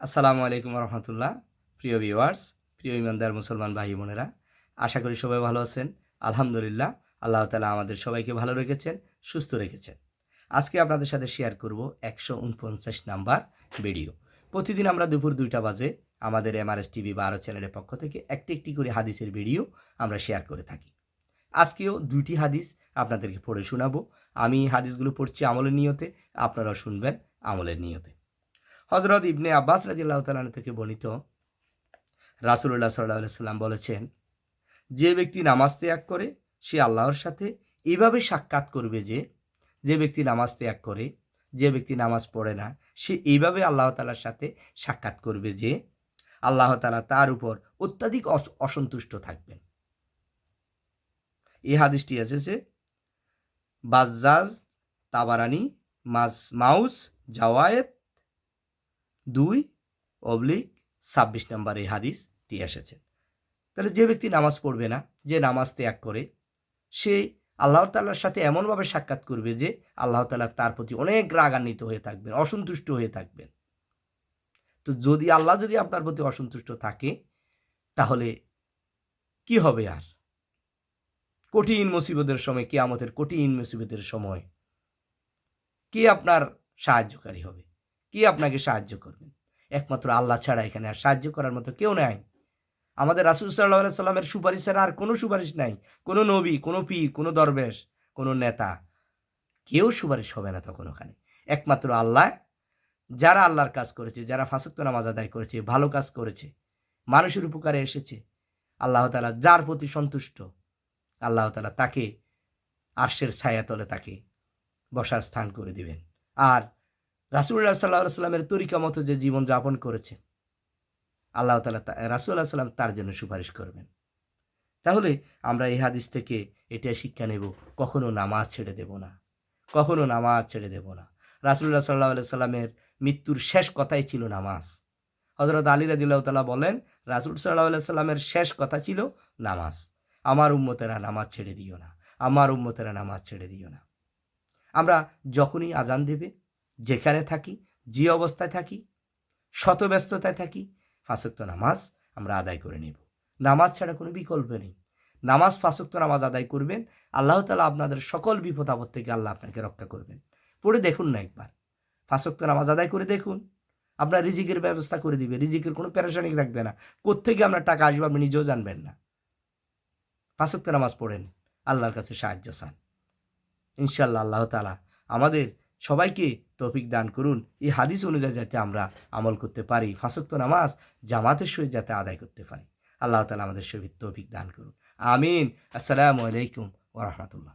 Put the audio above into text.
আসসালামু আলাইকুম রহমতুল্লাহ। প্রিয় ভিউয়ার্স প্রিয় ইমানদার মুসলমান ভাই বোনেরা, আশা করি সবাই ভালো আছেন। আলহামদুলিল্লাহ, আল্লাহ তালা আমাদের সবাইকে ভালো রেখেছেন, সুস্থ রেখেছেন। আজকে আপনাদের সাথে শেয়ার করব একশো উনপঞ্চাশ নাম্বার ভিডিও প্রতিদিন আমরা দুপুর দুইটা বাজে আমাদের এমআরএস টিভি বা আরও চ্যানেলের পক্ষ থেকে একটি একটি করে হাদিসের ভিডিও আমরা শেয়ার করে থাকি। আজকেও দুইটি হাদিস আপনাদেরকে পড়ে শোনাবো। আমি হাদিসগুলো পড়ছি আমলের নিয়তে, আপনারাও শুনবেন আমলের নিয়তে। হজরত ইবনে আব্বাস রাজিল্লাহ তালন থেকে বর্ণিত রাসুল্লাহ সাল্লাহ সাল্লাম বলেছেন, যে ব্যক্তি নামাজ ত্যাগ করে, সে আল্লাহর সাথে এভাবে সাক্ষাৎ করবে যে যে ব্যক্তি নামাজ ত্যাগ করে, যে ব্যক্তি নামাজ পড়ে না, সে এইভাবে আল্লাহ তালার সাথে সাক্ষাৎ করবে যে, আল্লাহ তালা তার উপর অত্যাধিক অস- অসন্তুষ্ট থাকবেন। এই হাদিসটি এসেছে, বাজ্জাজ, তাবারানি মাস মাউস, জাওয়ায়েত দুই অবলিক ছাব্বিশ নম্বর এই হাদিসটি এসেছে। তাহলে যে ব্যক্তি নামাজ পড়বে না, যে নামাজ ত্যাগ করে, সে আল্লাহ তাল্লার সাথে এমনভাবে সাক্ষাৎ করবে যে আল্লাহ তাল্লাহ তার প্রতি অনেক রাগান্বিত হয়ে থাকবেন, অসন্তুষ্ট হয়ে থাকবেন। তো যদি আল্লাহ যদি আপনার প্রতি অসন্তুষ্ট থাকে, তাহলে কি হবে আর? কঠিন মুসিবতের সময়, কেয়ামতের কঠিন মুসিবতের সময় কে আপনার সাহায্যকারী হবে? কে আপনাকে সাহায্য করবেন একমাত্র আল্লাহ ছাড়া এখানে আর সাহায্য করার মতো কেউ নাই। আমাদের রাসুল সাল্লাহ সাল্লামের সুপারিশ ছাড়া আর কোনো সুপারিশ নাই। কোনো নবী, কোনো পীর, কোনো দরবেশ, কোনো নেতা, কেউ সুপারিশ হবে না তখন ওখানে। একমাত্র আল্লাহ, যারা আল্লাহর কাজ করেছে, যারা ফাঁসত্ব নামাজ আদায় করেছে, ভালো কাজ করেছে, মানুষের উপকারে এসেছে, আল্লাহ তালা যার প্রতি সন্তুষ্ট, আল্লাহ তালা তাকে আর্শের ছায়াতলে তাকে বসার স্থান করে দিবেন। আর রাসুল্লাহ সাল্লাহ সাল্লামের তরিকা মতো যে জীবন যাপন করেছে, আল্লাহ তালা রাসুল্লাহ সাল্লাম তার জন্য সুপারিশ করবেন। তাহলে আমরা এই হাদিস থেকে এটা শিক্ষা নেব, কখনো নামাজ ছেড়ে দেব না, কখনো নামাজ ছেড়ে দেব না। রাসুল্লাহ সাল্লাহ সাল্লামের মৃত্যুর শেষ কথাই ছিল নামাজ। হজরত আলী রাদিল্লাহ তালা বলেন রাসুল সাল্লাহ সাল্লামের শেষ কথা ছিল নামাজ। আমার উম্মতেরা নামাজ ছেড়ে দিও না, আমার উম্মতেরা নামাজ ছেড়ে দিও না। আমরা যখনই আজান দেবে যেখানে থাকি, যে অবস্থায় থাকি শত ব্যস্ততায় থাকি, ফাঁসক্ত নামাজ আমরা আদায় করে নেব। নামাজ ছাড়া কোনো বিকল্প নেই। নামাজ, ফাঁসক্ত নামাজ আদায় করবেন, আল্লাহ তালা আপনাদের সকল বিপদ আপদ থেকে আল্লাহ আপনাকে রক্ষা করবেন। পড়ে দেখুন না একবার। ফাঁসক্ত নামাজ আদায় করে দেখুন। আপনার রিজিকের ব্যবস্থা করে দিবে। রিজিকের কোনো প্যারেশানি থাকবে না। কোথেকে আপনার টাকা আসবে আপনি নিজেও জানবেন না। ফাঁসক্ত নামাজ পড়েন। আল্লাহর কাছে সাহায্য চান। ইনশাল্লাহ আল্লাহ তালা আমাদের সবাইকে তফিক দান করুন। এই হাদিস অনুযায়ী যাতে আমরা আমল করতে পারি। ফাঁসক্ত নামাজ জামাতের সহিত যাতে আদায় করতে পারি। আল্লাহ তালা আমাদের সহিত তফিক দান করুন। আমিন। আসসালামু আলাইকুম ওরহমতুল্লাহ